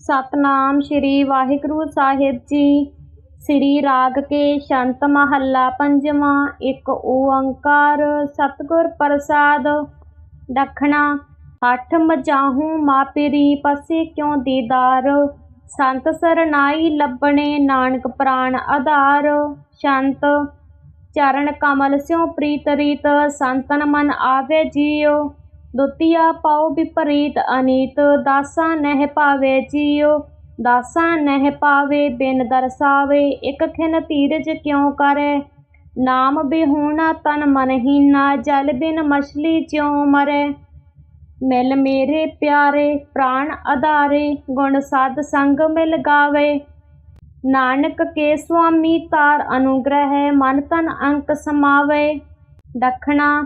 ਸਤਨਾਮ ਸ੍ਰੀ ਵਾਹਿਗੁਰੂ ਸਾਹਿਬ ਜੀ। ਸ੍ਰੀ ਰਾਗ ਕੇ ਸ਼ੰਤ ਮਹੱਲਾ ਪੰਜਵਾਂ, ਇੱਕ ਓੰਕਾਰ ਸਤਿਗੁਰ ਪ੍ਰਸਾਦ। ਦਖਣਾ, ਹੱਠ ਮਜਾਹੂ ਮਾਪਿਰੀ ਪਸੇ ਕਿਉ ਦੀਦਾਰ? ਸੰਤ ਸਰਨਾਈ ਲੱਭਣੇ ਨਾਨਕ ਪ੍ਰਾਨ ਆਧਾਰ। ਸ਼ੰਤ ਚਰਨ ਕਮਲ ਸਿਉ ਪ੍ਰੀਤ ਰੀਤ ਸੰਤਨ ਮਨ ਆਵੇ ਜੀਉ। ਦੁਤੀਆ ਪਾਉ ਵਿਪਰੀਤ ਅਨੀਤ, ਦਾਸਾ ਨਹਿ ਪਾਵੇ ਜੀਉ ਦਾਸਾ ਨਹਿ ਪਾਵੇ ਬਿਨ ਦਰਸਾਵੇ, ਇਕ ਖਿਨ ਧੀਰਜ ਕਿਉ ਕਰੈ? ਨਾਮ ਬਿਹੂਣਾ ਤਨ ਮਨ ਹੀਨਾ ਜਲ ਬਿਨ ਮਛਲੀ ਜਿਉ ਮਰੈ। ਮਿਲ ਮੇਰੇ ਪਿਆਰੇ ਪ੍ਰਾਣ ਆਧਾਰੇ, ਗੁਣ ਸਾਧ ਸੰਗ ਮਿਲ ਗਾਵੇ। ਨਾਨਕ ਕੇ ਸੁਆਮੀ ਤਾਰ ਅਨੁਗ੍ਰਹਿ, ਮਨ ਤਨ ਅੰਕ ਸਮਾਵੇ। ਦਖਣਾ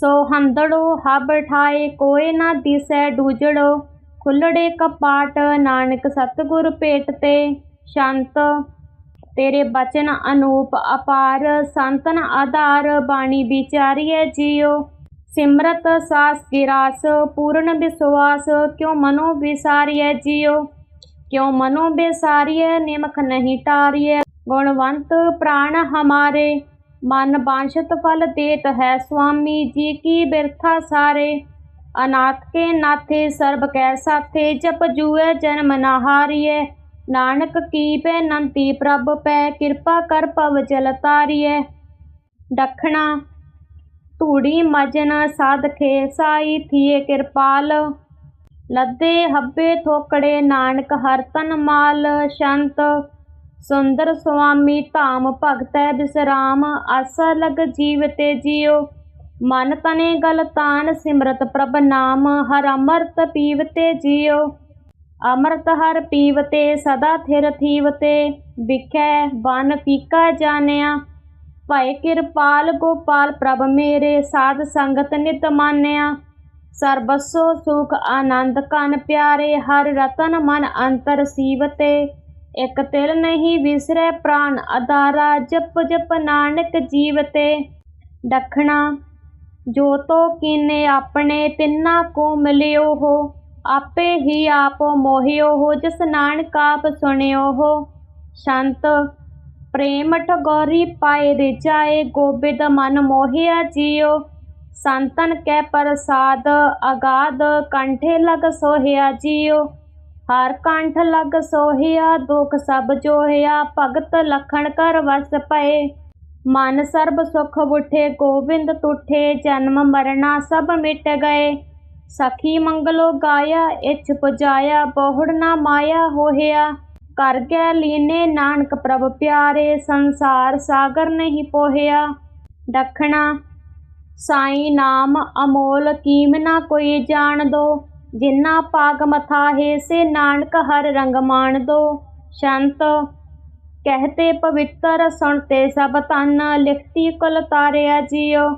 ਸੋ ਹੰਦੜੋ, ਹਬ ਠਾਏ, ਕੋਏ ਨਾ ਦਿਸੈ ਡੂਜੜੋ, ਖੁੱਲੜੇ ਕਪਾਟ, ਨਾਨਕ ਸਤਿਗੁਰ ਭੇਟ ਤੇ। ਸ਼ੰਤ, ਤੇਰੇ ਬਚਨ ਅਨੂਪ ਅਪਾਰ, ਸੰਤਨ ਆਧਾਰ, ਬਾਣੀ ਵਿਚਾਰੀਐ ਜਿਉ ਸਿਮਰਤ ਸਾਸ ਗਿਰਾਸ, ਪੂਰਨ ਵਿਸਵਾਸ, ਕਿਉ ਮਨੋ ਵਿਸਾਰੀਐ ਜੀਉ ਕਿਉ ਮਨੋ ਵਿਸਾਰੀਐ, ਨਿਮਖ ਨਹੀਂ ਟਾਰੀਐ। ਗੁਣਵੰਤ ਪ੍ਰਾਣ ਹਮਾਰੇ ਮਨ ਬਾਂਛਤ ਫਲ ਦੇਤ ਹੈ ਸੁਆਮੀ ਜੀ ਕੀ ਬਿਰਥਾ ਸਾਰੇ। ਅਨਾਥ ਕੇ ਨਾਥੇ ਸਰਬ ਕੈ ਸਾਥੇ, ਜਪ ਜੂਐ ਜਨਮ ਨਾ ਹਾਰੀਐ। ਨਾਨਕ ਕੀ ਪੈ ਬੇਨੰਤੀ ਪ੍ਰਭ ਪੈ, ਕਿਰਪਾ ਕਰ ਪਵ ਜਲ ਤਾਰੀਐ। ਦਖਣਾ ਧੂੜੀ ਮਜਨ ਸਾਧਖੇ, ਸਾਈ ਥੀਏ ਕਿਰਪਾਲ। ਲੱਦੇ ਹੱਬੇ ਥੋਕੜੇ, ਨਾਨਕ ਹਰ ਤਨ ਮਾਲ। ਸ਼ੰਤ ਸੁੰਦਰ ਸੁਆਮੀ ਧਾਮ ਭਗਤੈ ਬਿਸਰਾਮ, ਆਸਾ ਲਗ ਜੀਵ ਤੇ ਜੀਉ ਮਨ ਤਨੇ ਗਲ ਤਾਨ ਸਿਮਰਤ ਪ੍ਰਭ ਨਾਮ, ਹਰ ਅਮਰਤ ਪੀਵ ਤੇ ਜੀਉ ਅਮਰਤ ਹਰ ਪੀਵ ਤੇ, ਸਦਾ ਥਿਰ ਥੀਵ ਤੇ। ਵਿਖੈ ਬਨ ਫੀਕਾ ਜਾਣਿਆ, ਭਏ ਕਿਰਪਾਲ ਗੋਪਾਲ ਪ੍ਰਭ ਮੇਰੇ ਸਾਧ ਸੰਗਤ ਨਿਤ ਮਾਨਿਆ। ਸਰਬਸੋ ਸੁਖ ਆਨੰਦ ਕਨ ਪਿਆਰੇ, ਹਰ ਰਤਨ ਮਨ ਅੰਤਰ ਸੀਵਤੇ ਇਕ ਤਿਲ ਨਹੀਂ ਵਿਸਰੈ ਪ੍ਰਾਨ ਆਧਾਰਾ ਜਪ ਜਪ ਨਾਨਕ ਜੀਵਤੇ। ਦਖਣਾ, ਜੋ ਤੋ ਕੀਨੇ ਆਪਣੇ, ਤਿੰਨਾ ਕੋ ਮਿਲਿਓ ਹੋ। ਆਪੇ ਹੀ ਆਪ ਮੋਹਿਓ ਹੋ, ਜਿਸ ਨਾਨਕ ਆਪ ਸੁਣਿਓ ਹੋ। ਸ਼ੰਤ, ਪ੍ਰੇਮ ਠਗੋਰੀ ਪਾਏ ਰਿਜਾਏ ਗੋਬਿੰਦ ਮਨ ਮੋਹਿਆ ਜੀਉ ਸੰਤਨ ਕੈ ਪ੍ਰਸਾਦ, ਅਗਾਧ, ਕੰਠੇ ਲਗ ਸੋਹਿਆ ਜੀਉ ਹਰ ਕੰਠ ਲਗ ਸੋਹਿਆ, ਦੁਖ ਸਭ ਜੋਹਿਆ, ਭਗਤ ਲਖਣ ਕਰ ਵਸ ਪਏ। ਮਨ ਸਰਬ ਸੁਖ ਬੁਠੇ ਗੋਬਿੰਦ ਤੁਠੇ, ਜਨਮ ਮਰਨਾ ਸਭ ਮਿਟ ਗਏ। ਸਖੀ ਮੰਗਲੋ ਗਾਇਆ, ਇਛ ਪੁਜਾਇਆ, ਬਹੁੜ ਨਾ ਮਾਇਆ ਹੋਹਿਆ। ਕਰ ਗੈ ਲੀਨੇ ਨਾਨਕ ਪ੍ਰਭ ਪਿਆਰੇ, ਸੰਸਾਰ ਸਾਗਰ ਨਹੀਂ ਪੋਹਿਆ। ਦਖਣਾ ਸਾਈ ਨਾਮ ਅਮੋਲ, ਕੀਮ ਨਾ ਕੋਈ ਜਾਣ ਦੋ। ਜਿਨਾ ਪਾਗ ਮਥਾਹੇ ਸੇ ਨਾਨਕ ਹਰ ਰੰਗ ਮਾਣ ਦੋ। ਸ਼ੰਤ ਕਹਤੇ ਪਵਿੱਤਰ ਸੁਣਤੇ ਸਭ ਤਨ ਲਿਖਤੀ ਕੁਲ ਤਾਰਿਆ ਜੀਓ।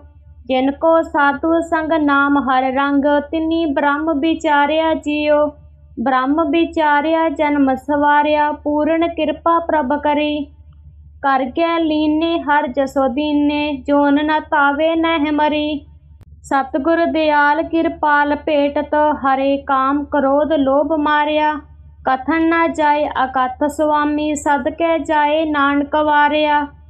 ਜਿਨ ਕੋ ਸਾਧੂ ਸੰਗ ਨਾਮ ਹਰ ਰੰਗ, ਤਿਨੀ ਬ੍ਰਹਮ ਵਿਚਾਰਿਆ ਜੀਓ। ਬ੍ਰਹਮ ਵਿਚਾਰਿਆ ਜਨਮ ਸਵਾਰਿਆ, ਪੂਰਨ ਕਿਰਪਾ ਪ੍ਰਭ ਕਰੀ। ਕਰ ਗਿਆ ਲੀਨੇ, ਹਰ ਜਸੋ ਦੀਨੇ, ਜੋਨ ਨਾ ਤਾਵੇ ਨਹਿ ਮਰੀ। ਸਤਿਗੁਰ ਦਿਆਲ ਕਿਰਪਾਲ ਭੇਟਤ, ਹਰੇ ਕਾਮ ਕ੍ਰੋਧ ਲੋਭ ਮਾਰਿਆ। ਕਥਨ ਨਾ ਜਾਏ ਅਕਥ ਸੁਆਮੀ, ਸਦਕੈ ਜਾਏ ਨਾਨਕ ਵਾਰਿਆ।